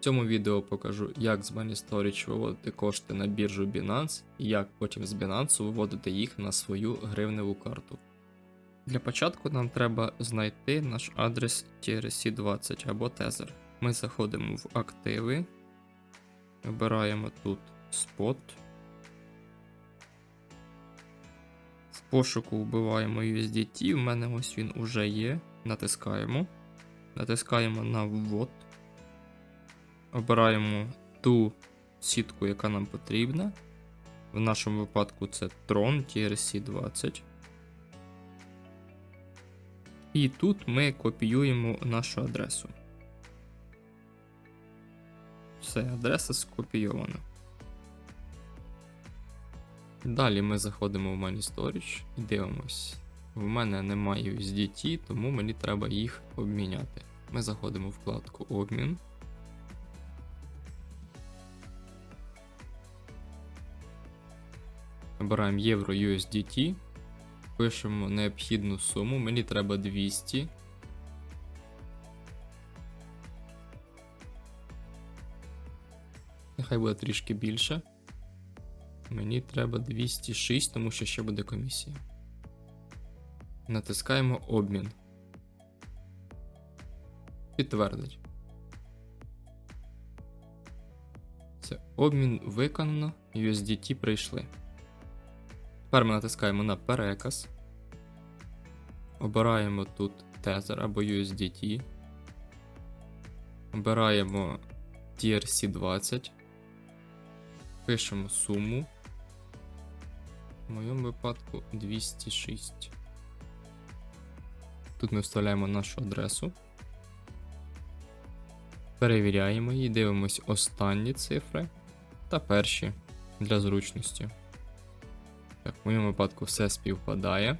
В цьому відео покажу, як з Money Storage виводити кошти на біржу Binance і як потім з Binance виводити їх на свою гривневу карту. Для початку нам треба знайти наш адрес TRC20 або Tether. Ми заходимо в активи, вибираємо тут Spot. В пошуку вбиваємо USDT, в мене ось він уже є. Натискаємо. Натискаємо на ввод. Обираємо ту сітку, яка нам потрібна. В нашому випадку це Tron TRC20. І тут ми копіюємо нашу адресу. Все, адреса скопійована. Далі ми заходимо в Money Storage і дивимось. В мене немає USDT, тому мені треба їх обміняти. Ми заходимо в вкладку Обмін. Обираємо євро USDT. Пишемо необхідну суму. Мені треба 200. Нехай буде трішки більше. Мені треба 206, тому що ще буде комісія. Натискаємо обмін. Підтвердить. Це обмін виконано. USDT прийшли. Тепер ми натискаємо на переказ. Обираємо тут Tether або USDT. Обираємо TRC20. Пишемо суму. В моєму випадку 206. Тут ми вставляємо нашу адресу. Перевіряємо її, дивимось останні цифри та перші для зручності. Так, в моєму випадку все співпадає.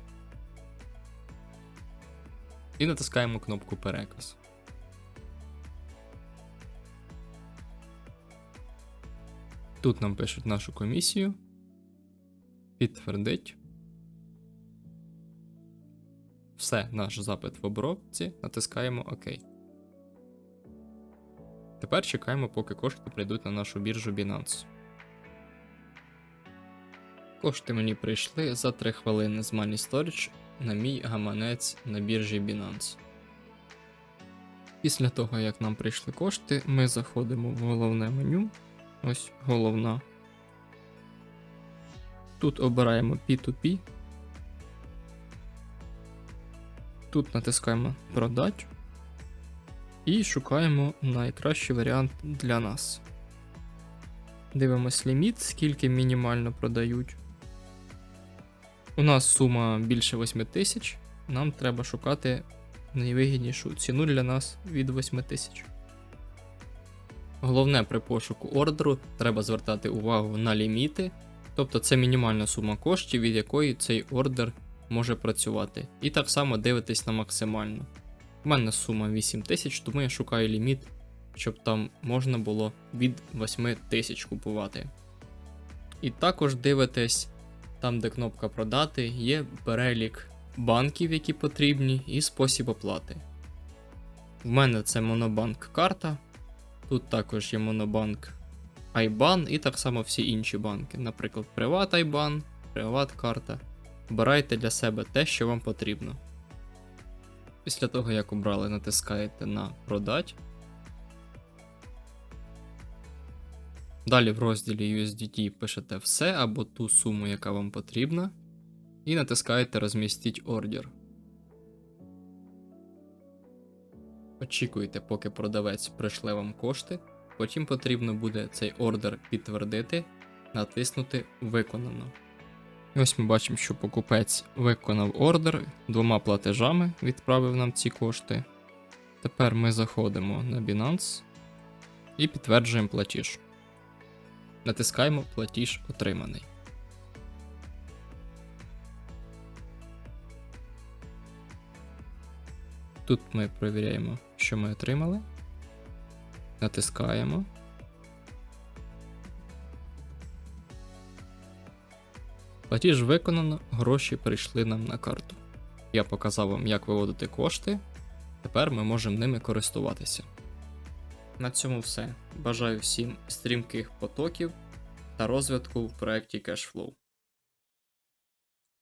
І натискаємо кнопку переказ. Тут нам пишуть нашу комісію. Підтвердить. Все, наш запит в обробці. Натискаємо ОК. Тепер чекаємо, поки кошти прийдуть на нашу біржу Binance. Кошти мені прийшли за 3 хвилини з Money Storage на мій гаманець на біржі Binance. Після того, як нам прийшли кошти, ми заходимо в головне меню. Ось головна. Тут обираємо P2P. Тут натискаємо Продать. І шукаємо найкращий варіант для нас. Дивимось ліміт, скільки мінімально продають. У нас сума більше 8 тисяч. Нам треба шукати найвигіднішу ціну для нас від 8 тисяч. Головне при пошуку ордеру треба звертати увагу на ліміти, тобто це мінімальна сума коштів, від якої цей ордер може працювати. І так само дивитись на максимальну. У мене сума 8 тисяч, тому я шукаю ліміт, щоб там можна було від 8 тисяч купувати. І також дивитесь, там, де кнопка продати, є перелік банків, які потрібні, і спосіб оплати. В мене це Монобанк карта. Тут також є Монобанк IBAN і так само всі інші банки. Наприклад, Приват IBAN, Приват карта. Обирайте для себе те, що вам потрібно. Після того, як обрали, натискаєте на Продать. Далі в розділі USDT пишете все або ту суму, яка вам потрібна, і натискаєте Розмістіть ордер. Очікуйте, поки продавець пришле вам кошти. Потім потрібно буде цей ордер підтвердити, натиснути Виконано. І ось ми бачимо, що покупець виконав ордер двома платежами, відправив нам ці кошти. Тепер ми заходимо на Binance і підтверджуємо платіж. Натискаємо платіж отриманий. Тут ми перевіряємо, що ми отримали. Натискаємо. Платіж виконано, гроші прийшли нам на карту. Я показав вам, як виводити кошти. Тепер ми можемо ними користуватися. На цьому все. Бажаю всім стрімких потоків та розвитку в проєкті Cashflow.